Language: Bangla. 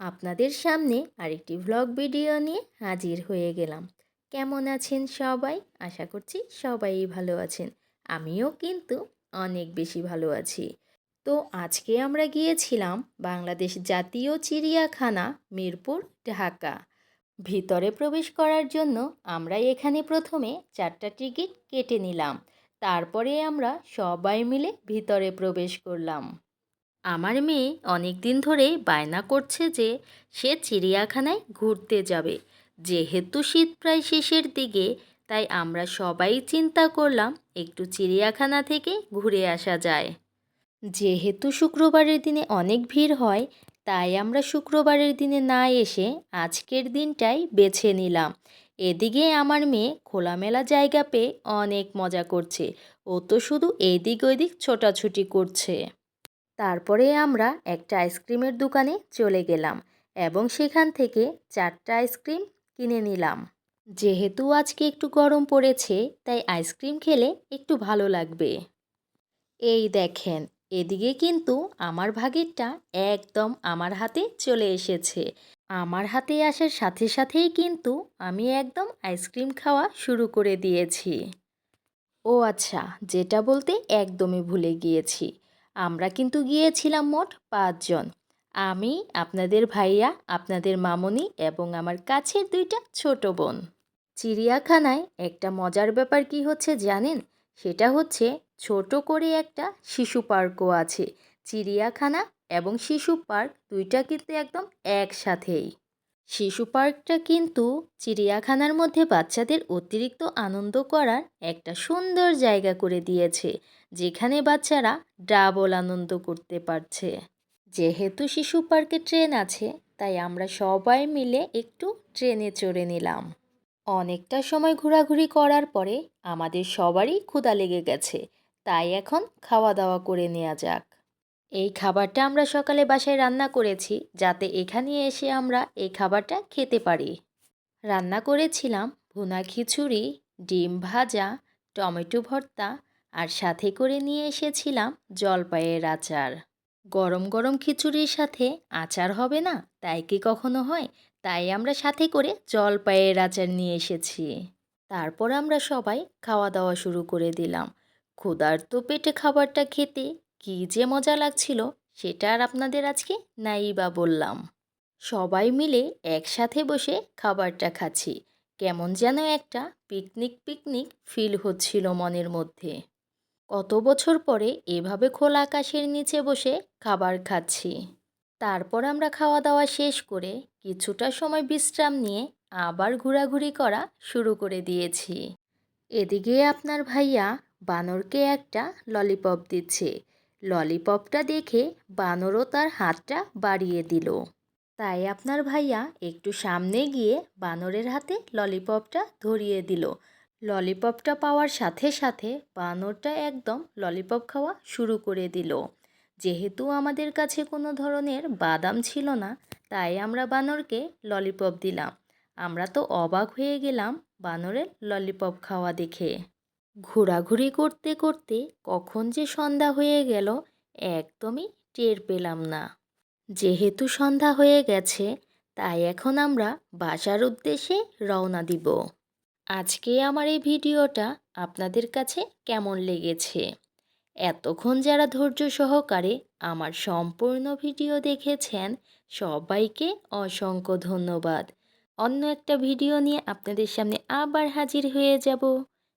আপনাদের সামনে আরেকটি ভ্লগ ভিডিও নিয়ে হাজির হয়ে গেলাম। কেমন আছেন সবাই? আশা করছি সবাই ভালো আছেন। আমিও কিন্তু অনেক বেশি ভালো আছি। তো আজকে আমরা গিয়েছিলাম বাংলাদেশ জাতীয় চিড়িয়াখানা মিরপুর, ঢাকা। ভিতরে প্রবেশ করার জন্য আমরা এখানে প্রথমে চারটা টিকিট কেটে নিলাম। তারপরে আমরা সবাই মিলে ভিতরে প্রবেশ করলাম। আমার মেয়ে অনেক দিন ধরে বায়না করছে যে সে চিড়িয়াখানায় ঘুরতে যাবে। যেহেতু শীত প্রায় শেষের দিকে, তাই আমরা সবাই চিন্তা করলাম একটু চিড়িয়াখানা থেকে ঘুরে আসা যায়। যেহেতু শুক্রবারের দিনে অনেক ভিড় হয়, তাই আমরা শুক্রবারের দিনে না এসে আজকের দিনটাই বেছে নিলাম। এদিকে আমার মেয়ে খোলামেলা জায়গা পেয়ে অনেক মজা করছে। ও তো শুধু এদিক ওইদিক ছোটাছুটি করছে। তারপরে আমরা একটা আইসক্রিমের দোকানে চলে গেলাম এবং সেখান থেকে চারটা আইসক্রিম কিনে নিলাম। যেহেতু আজকে একটু গরম পড়েছে, তাই আইসক্রিম খেলে একটু ভালো লাগবে। এই দেখেন, এদিকে কিন্তু আমার ভাগেরটা একদম আমার হাতে চলে এসেছে। আমার হাতে আসার সাথে সাথেই কিন্তু আমি একদম আইসক্রিম খাওয়া শুরু করে দিয়েছি। ও আচ্ছা যেটা বলতে একদমই ভুলে গিয়েছি। আমরা কিন্তু গিয়েছিলাম মোট পাঁচজন। আমি, আপনাদের ভাইয়া, আপনাদের মামনি এবং আমার কাছের দুইটা ছোট বোন। চিড়িয়াখানায় একটা মজার ব্যাপার কি হচ্ছে জানেন? সেটা হচ্ছে ছোট করে একটা শিশু পার্কও আছে। চিড়িয়াখানা এবং শিশু পার্ক দুইটা কিন্তু একদম একসাথেই। শিশু পার্কটা কিন্তু চিড়িয়াখানার মধ্যে বাচ্চাদের অতিরিক্ত আনন্দ করার একটা সুন্দর জায়গা করে দিয়েছে, যেখানে বাচ্চারা ডাবল আনন্দ করতে পারছে। যেহেতু শিশু পার্কে ট্রেন আছে, তাই আমরা সবাই মিলে একটু ট্রেনে চড়ে নিলাম। অনেকটা সময় ঘোরাঘুরি করার পরে আমাদের সবারই ক্ষুধা লেগে গেছে, তাই এখন খাওয়া দাওয়া করে নেওয়া যাক। এই খাবারটা আমরা সকালে বাসায় রান্না করেছি, যাতে এখানে এসে আমরা এই খাবারটা খেতে পারি। রান্না করেছিলাম ভুনা খিচুড়ি, ডিম ভাজা, টমেটো ভর্তা আর সাথে করে নিয়ে এসেছিলাম জলপাইয়ের আচার। গরম গরম খিচুড়ির সাথে আচার হবে না? তাই কি কখনো হয়? তাই আমরা সাথে করে জলপাইয়ের আচার নিয়ে এসেছি। তারপর আমরা সবাই খাওয়া দাওয়া শুরু করে দিলাম। ক্ষুধার্ত পেটে খাবারটা খেতে কী যে মজা লাগছিল, সেটা আর আপনাদের আজকে নাই বা বললাম। সবাই মিলে একসাথে বসে খাবারটা খাচ্ছি। কেমন যেন একটা পিকনিক পিকনিক ফিল হচ্ছিল মনের মধ্যে। কত বছর পরে এভাবে খোলা আকাশের নিচে বসে খাবার খাচ্ছি। তারপর আমরা খাওয়া দাওয়া শেষ করে কিছুটা সময় বিশ্রাম নিয়ে আবার ঘোরাঘুরি করা শুরু করে দিয়েছি। এদিকে আপনার ভাইয়া বানরকে একটা ললিপপ দিচ্ছে। ললিপপটা দেখে বানরও তার হাতটা বাড়িয়ে দিল। তাই আপনার ভাইয়া একটু সামনে গিয়ে বানরের হাতে ললিপপটা ধরিয়ে দিল। ললিপপটা পাওয়ার সাথে সাথে বানরটা একদম ললিপপ খাওয়া শুরু করে দিল। যেহেতু আমাদের কাছে কোনো ধরনের বাদাম ছিল না, তাই আমরা বানরকে ললিপপ দিলাম। আমরা তো অবাক হয়ে গেলাম বানরের ললিপপ খাওয়া দেখে। ঘোরাঘুরি করতে করতে কখন যে সন্ধ্যা হয়ে গেল একদমই টের পেলাম না। যেহেতু সন্ধ্যা হয়ে গেছে, তাই এখন আমরা বাসার উদ্দেশ্যে রওনা দিব। আজকে আমার এই ভিডিওটা আপনাদের কাছে কেমন লেগেছে? এতক্ষণ যারা ধৈর্য সহকারে আমার সম্পূর্ণ ভিডিও দেখেছেন, সবাইকে অসংখ্য ধন্যবাদ। অন্য একটা ভিডিও নিয়ে আপনাদের সামনে আবার হাজির হয়ে যাব।